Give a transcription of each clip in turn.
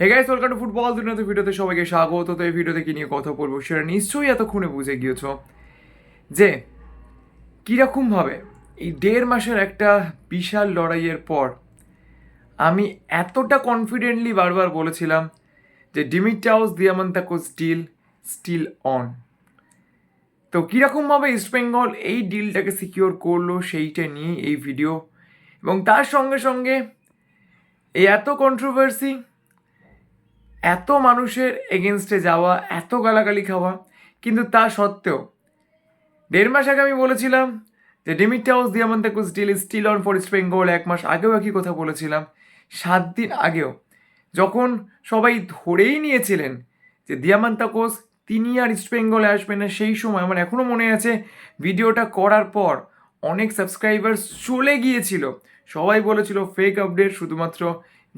Hey guys welcome to football দুনিয়াতে ভিডিওতে সবাইকে স্বাগত। তো এই ভিডিওতে কি নিয়ে কথা বলব সেটা নিশ্চয়ই এতক্ষণে বুঝে গিয়েছো যে কীরকমভাবে এই দেড় মাসের একটা বিশাল লড়াইয়ের পর আমি এতটা কনফিডেন্টলি বারবার বলেছিলাম যে Dimitrios Diamantakos deal still on তো কীরকমভাবে ইস্টবেঙ্গল এই ডিলটাকে সিকিওর করল সেইটা নিয়ে এই ভিডিও এবং তার সঙ্গে সঙ্গে এই এত কন্ট্রোভার্সি এত মানুষের এগেনস্টে যাওয়া, এত গালাগালি খাওয়া, কিন্তু তা সত্ত্বেও দেড় মাস আগে আমি বলেছিলাম যে Dimitrios Diamantakos deal still on for East Bengal এক মাস আগেও একই কথা বলেছিলাম। সাত দিন আগেও যখন সবাই ধরেই নিয়েছিলেন যে দিয়ামান্তাকোস তিনি আর ইস্ট বেঙ্গলে আসবেন না, সেই সময় আমার এখনও মনে আছে ভিডিওটা করার পর অনেক সাবস্ক্রাইবার চলে গিয়েছিল। সবাই বলেছিল ফেক আপডেট শুধুমাত্র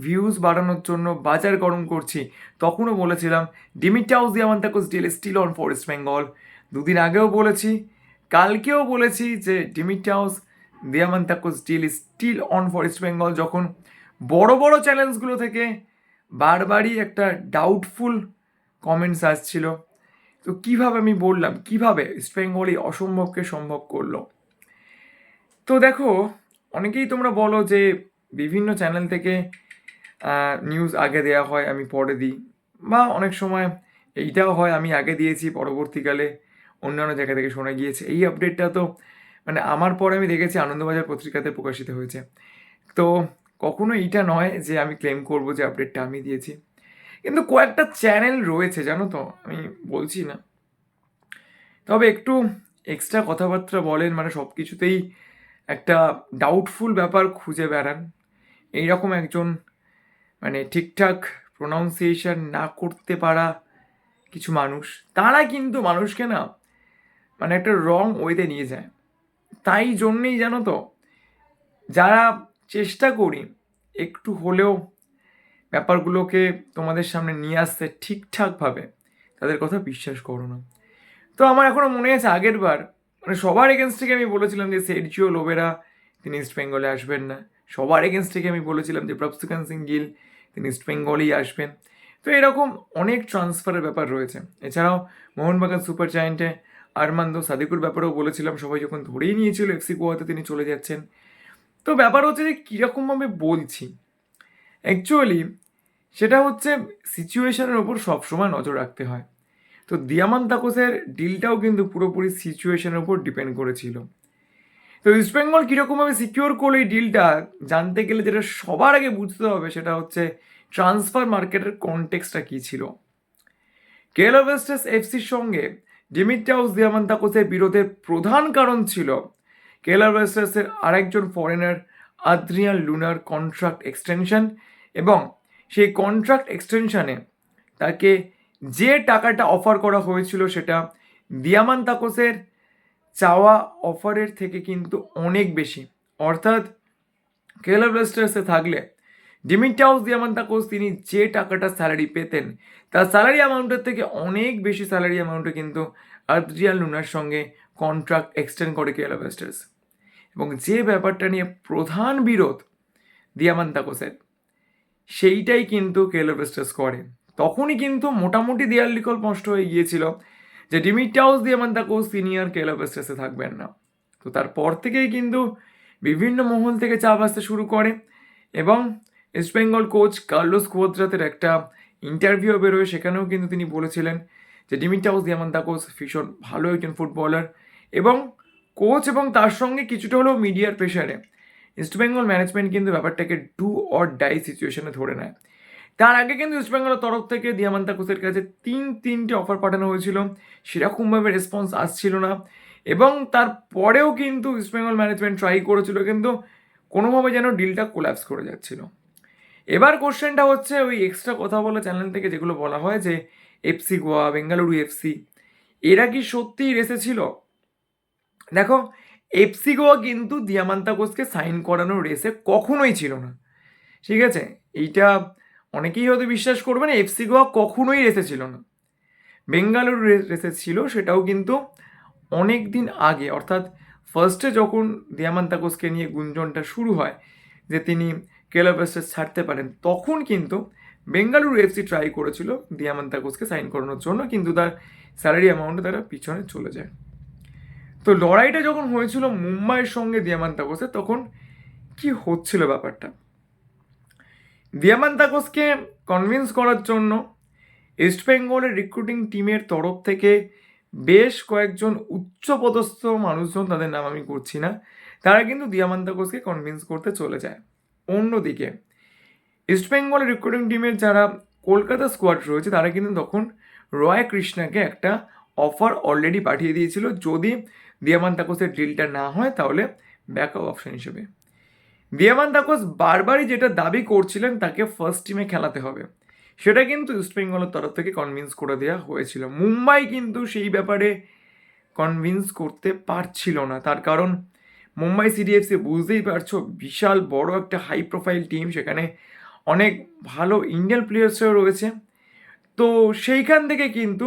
ভিউজ বাড়ানোর জন্য বাজার গরম করছি। তখনও বলেছিলাম Dimitrios Diamantakos deal still on for East Bengal দুদিন আগেও বলেছি, কালকেও বলেছি যে Dimitrios Diamantakos deal still on for East Bengal যখন বড় বড় চ্যালেঞ্জগুলো থেকে বারবারই একটা ডাউটফুল কমেন্টস আসছিল। তো কীভাবে আমি বললাম, কীভাবে ইস্ট বেঙ্গল এই অসম্ভবকে সম্ভব করল? তো দেখো, অনেকেই তোমরা বলো যে বিভিন্ন চ্যানেল থেকে নিউজ আগে দেওয়া হয়, আমি পরে দিই। বা অনেক সময় এইটাও হয়, আমি আগে দিয়েছি, পরবর্তীকালে অন্যান্য জায়গা থেকে শোনা গিয়েছে। এই আপডেটটা তো মানে আমার পরে আমি দেখেছি, আনন্দবাজার পত্রিকাতে প্রকাশিত হয়েছে। তো কখনো এইটা নয় যে আমি ক্লেম করব যে আপডেটটা আমি দিয়েছি। কিন্তু কয়েকটা চ্যানেল রয়েছে, জানো তো, আমি বলছি না। তবে একটু এক্সট্রা কথাবার্তা বলেন মানে সব কিছুতেই একটা ডাউটফুল ব্যাপার খুঁজে বেড়ান। এইরকম একজন মানে ঠিকঠাক প্রোনাউন্সিয়েশন না করতে পারা কিছু মানুষ, তারা কিন্তু মানুষকে না মানে একটা রং ওয়েতে নিয়ে যায়। তাই জন্যেই জানো তো, যারা চেষ্টা করি একটু হলেও ব্যাপারগুলোকে তোমাদের সামনে নিয়ে আসতে ঠিকঠাকভাবে, তাদের কথা বিশ্বাস করো না। তো আমার এখনও মনে আছে আগের বার মানে সবার এগেনস্ট থেকে আমি বলেছিলাম যে সেরজিও লোবেরা তিনি ইস্ট বেঙ্গলে আসবেন না। সবার এগেনস্ট থেকে আমি বলেছিলাম যে প্রভসুকান সিং গিল তিনি ইস্ট বেঙ্গলেই আসবেন। তো এরকম অনেক ট্রান্সফারের ব্যাপার রয়েছে। এছাড়াও মোহনবাগান সুপার জায়েন্টে আরমান্দো সাদিকুর ব্যাপারেও বলেছিলাম, সবাই যখন ধরেই নিয়েছিল এফসি গোয়াতে তিনি চলে যাচ্ছেন। তো ব্যাপার হচ্ছে যে কীরকমভাবে বলছি অ্যাকচুয়ালি সেটা হচ্ছে সিচুয়েশনের ওপর সবসময় নজর রাখতে হয়। তো দিয়ামান তাকোসের ডিলটাও কিন্তু পুরোপুরি সিচুয়েশনের উপর ডিপেন্ড করেছিল। তো ইস্টবেঙ্গল কীরকমভাবে সিকিওর করল এই ডিলটা জানতে গেলে যেটা সবার আগে বুঝতে হবে সেটা হচ্ছে ট্রান্সফার মার্কেটের কনটেক্সটা কী ছিল। কেলো ভেস্টাস এফসির সঙ্গে ডিমিটাউস দিয়ামান্তাকোসের বিরোধের প্রধান কারণ ছিল কেলার ভেস্টাসের আরেকজন ফরেনার আদ্রিয়ান লুনার কন্ট্রাক্ট এক্সটেনশন এবং সেই কন্ট্রাক্ট এক্সটেনশনে তাকে যে টাকাটা অফার করা হয়েছিল সেটা দিয়ামান তাকোসের চাওয়া অফারের থেকে কিন্তু অনেক বেশি। অর্থাৎ কেলার ব্লাস্টার্সে থাকলে ডিমিটাউস দিয়ামান তাকোস তিনি যে টাকাটা স্যালারি পেতেন, তার স্যালারি অ্যামাউন্টের থেকে অনেক বেশি স্যালারি অ্যামাউন্টে কিন্তু আদ্রিয়ান লুনার সঙ্গে কন্ট্রাক্ট এক্সটেন্ড করে কেলার ব্লাস্টার্স এবং যে ব্যাপারটা নিয়ে প্রধান বিরোধ দিয়ামান তাকোসের সেইটাই কিন্তু কেলো ব্লাস্টার্স করে। তখনই কিন্তু মোটামুটি দেয়াল লিকল নষ্ট হয়ে গিয়েছিল। যে ডিমিটাউস দিয়ামান্তাকোস সিনিয়র কেলো ব্লাস্টার্সে থাকবেন না। তো তারপর থেকেই কিন্তু বিভিন্ন মহল থেকে চাপ আসতে শুরু করে এবং ইস্ট বেঙ্গল কোচ কার্লোস কুয়াদ্রাতের একটা ইন্টারভিউ বেরোয়, সেখানেও কিন্তু তিনি বলেছিলেন যে ডিমিটাউস দিয়ামান্তাকোস ভীষণ ভালো একজন ফুটবলার এবং কোচ এবং তার সঙ্গে কিছুটা হলেও মিডিয়ার প্রেশারে ইস্টবেঙ্গল ম্যানেজমেন্ট কিন্তু ব্যাপারটাকে ডু অর ডাই সিচুয়েশনে ধরে নেয়। তার আগে কিন্তু ইস্টবেঙ্গলের তরফ থেকে দিয়ামান্তা কোচের কাছে তিন, তিনটে অফার পাঠানো হয়েছিল। সেরকমভাবে রেসপন্স আসছিল না। এবং তারপরেও কিন্তু ইস্টবেঙ্গল ম্যানেজমেন্ট ট্রাই করেছিল, কিন্তু কোনোভাবে যেন ডিলটা কোল্যাপস করে যাচ্ছিল। এবার কোশ্চেনটা হচ্ছে ওই এক্সট্রা কথা বলা চ্যানেল থেকে যেগুলো বলা হয় যে এফসি গোয়া বেঙ্গালুরু এফসি এরা কি সত্যিই রেসে ছিল? দেখো এফসি গোয়া কিন্তু দিয়ামান্তা কোচকে সাইন করানোর রেসে কখনোই ছিল না। ঠিক আছে? এইটা অনেকেই হয়তো বিশ্বাস করবে না এফসি গোয়া কখনোই রেসে ছিল না। বেঙ্গালুরু রেসে ছিল, সেটাও কিন্তু অনেক দিন আগে। অর্থাৎ ফার্স্টে যখন দিয়ামান্তা কোচকে নিয়ে গুঞ্জনটা শুরু হয়, যে তিনি কেলাবাস্টার ছাড়তে পারেন, তখন কিন্তু বেঙ্গালুরু এফসি ট্রাই করেছিল দিয়ামান দিয়ামান্তাকোসকে সাইন করানোর জন্য, কিন্তু তার স্যালারি অ্যামাউন্টে তারা পিছনে চলে যায়। তো লড়াইটা যখন হয়েছিল মুম্বাইয়ের সঙ্গে দিয়ামান্তাকোসের তখন কি হচ্ছিল ব্যাপারটা? দিয়ামান্তাকোসকে কনভিন্স করার জন্য ইস্ট বেঙ্গলের রিক্রুটিং টিমের তরফ থেকে বেশ কয়েকজন উচ্চপদস্থ মানুষজন তাদের নাম আমি করছি না, তারা কিন্তু দিয়ামান দিয়ামান্তাকোসকে কনভিন্স করতে চলে যায়। অন্যদিকে ইস্ট বেঙ্গলের রিক্রুটিং টিমের যারা কলকাতা স্কোয়াড রয়েছে, তারা কিন্তু তখন রয় কৃষ্ণাকে একটা অফার অলরেডি পাঠিয়ে দিয়েছিল। যদি দিয়ামান তাকোসের ডিলটা না হয়, তাহলে ব্যাকআপ অপশন হিসেবে। দিয়ামান তাকোস বারবারই যেটা দাবি করছিলেন তাকে ফার্স্ট টিমে খেলাতে হবে। সেটা কিন্তু ইস্ট বেঙ্গলের তরফ থেকে কনভিন্স করে দেওয়া হয়েছিল। মুম্বাই কিন্তু সেই ব্যাপারে কনভিন্স করতে পারছিল না। তার কারণ মুম্বাই সিডিএফসি বুঝতেই পারছ, বিশাল বড় একটা হাই প্রোফাইল টিম সেখানে অনেক ভালো ইন্ডিয়ান প্লেয়ার্সও রয়েছে। তো সেইখান থেকে কিন্তু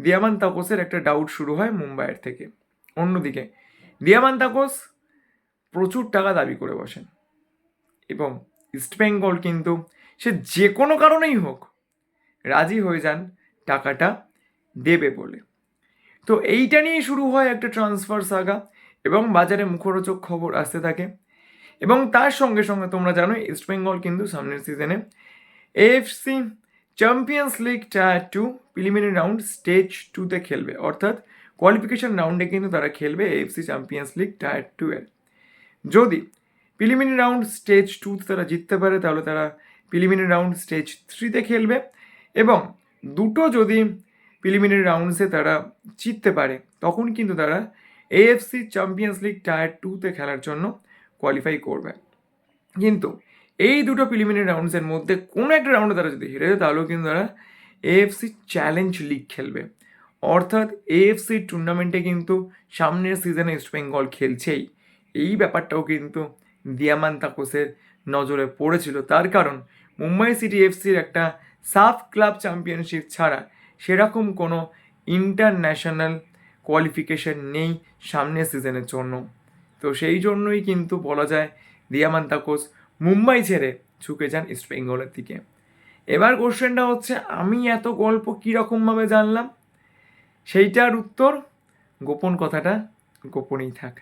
দিয়ামান তাকোসের একটা ডাউট শুরু হয় মুম্বাইয়ের থেকে। অন্যদিকে দিয়ামান তাকোস প্রচুর টাকা দাবি করে বসেন। এবং ইস্টবেঙ্গল কিন্তু সে যে কোনো কারণেই হোক রাজি হয়ে যান টাকাটা দেবে বলে। তো এইটা নিয়ে শুরু হয় একটা ট্রান্সফার সাগা এবং বাজারে মুখরোচক খবর আসতে থাকে। এবং তার সঙ্গে সঙ্গে তোমরা জানো ইস্টবেঙ্গল কিন্তু সামনের সিজনে AFC Champions League tier two preliminary round stage টুতে খেলবে। অর্থাৎ কোয়ালিফিকেশন রাউন্ডে কিন্তু তারা খেলবে AFC Champions League tier two এর। যদি প্রিলিমিনারি রাউন্ড স্টেজ টুতে তারা জিততে পারে, তাহলে তারা প্রিলিমিনারি রাউন্ড স্টেজ থ্রিতে খেলবে এবং দুটো যদি প্রিলিমিনারি রাউন্ডসে তারা জিততে পারে, তখন কিন্তু তারা এএফসি চ্যাম্পিয়ন্স লিগ টায়ার টুতে খেলার জন্য কোয়ালিফাই করবে। কিন্তু এই দুটো প্রিলিমিনারি রাউন্ডসের মধ্যে কোনো একটা রাউন্ডে তারা যদি হেরে যায়, তাহলেও কিন্তু তারা এএফসি চ্যালেঞ্জ লিগ খেলবে। অর্থাৎ এএফসি টুর্নামেন্টে কিন্তু সামনের সিজনে ইস্ট বেঙ্গল খেলছেই। এই ব্যাপারটাও কিন্তু দিয়ামান তাকোসের নজরে পড়েছিল। তার কারণ, মুম্বাই সিটি এফসির একটা সাফ ক্লাব চ্যাম্পিয়নশিপ ছাড়া সেরকম কোনো ইন্টারন্যাশনাল কোয়ালিফিকেশন নেই সামনের সিজনের জন্য। তো সেই জন্যই কিন্তু বলা যায় দিয়ামান তাকোস মুম্বাই ছেড়ে ঝুঁকে যান ইস্ট বেঙ্গলের দিকে। এবার কোশ্চেনটা হচ্ছে, আমি এত গল্প কীরকমভাবে জানলাম? সেইটার উত্তর গোপন কথাটা গোপনেই থাক।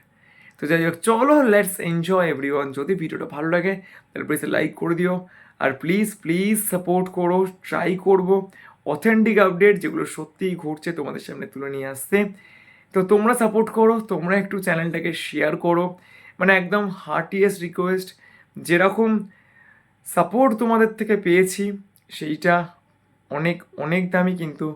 তো যাই হোক, চলো লেটস এনজয় এভরিওয়ান যদি ভিডিওটা ভালো লাগে, তাহলে প্লিজ লাইক করে দিও। আর প্লিজ প্লিজ সাপোর্ট করো ট্রাই করব। অথেন্টিক আপডেট যেগুলো সত্যিই ঘটছে তোমাদের সামনে তুলে নিয়ে আসতে। তো তোমরা সাপোর্ট করো, তোমরা একটু চ্যানেলটাকে শেয়ার করো। মানে একদম হার্টিয়েস্ট রিকোয়েস্ট যেরকম সাপোর্ট তোমাদের থেকে পেয়েছি, সেইটা অনেক অনেক দামি। কিন্তু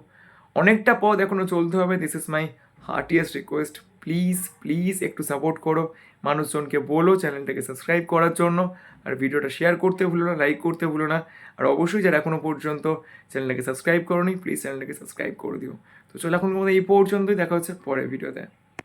অনেকটা পথ এখনও চলতে হবে। This is my heartiest request please please একটু সাপোর্ট করো। মানুষজনকে বলো চ্যানেলটাকে সাবস্ক্রাইব করার জন্য। আর ভিডিওটা শেয়ার করতে ভুলো না লাইক করতে ভুলো না। আর অবশ্যই যারা এখনও পর্যন্ত চ্যানেলটাকে সাবস্ক্রাইব করো নি প্লিজ চ্যানেলটাকে সাবস্ক্রাইব করে দিও। তো চলো এখন এই পর্যন্তই, দেখা হচ্ছে পরের ভিডিওতে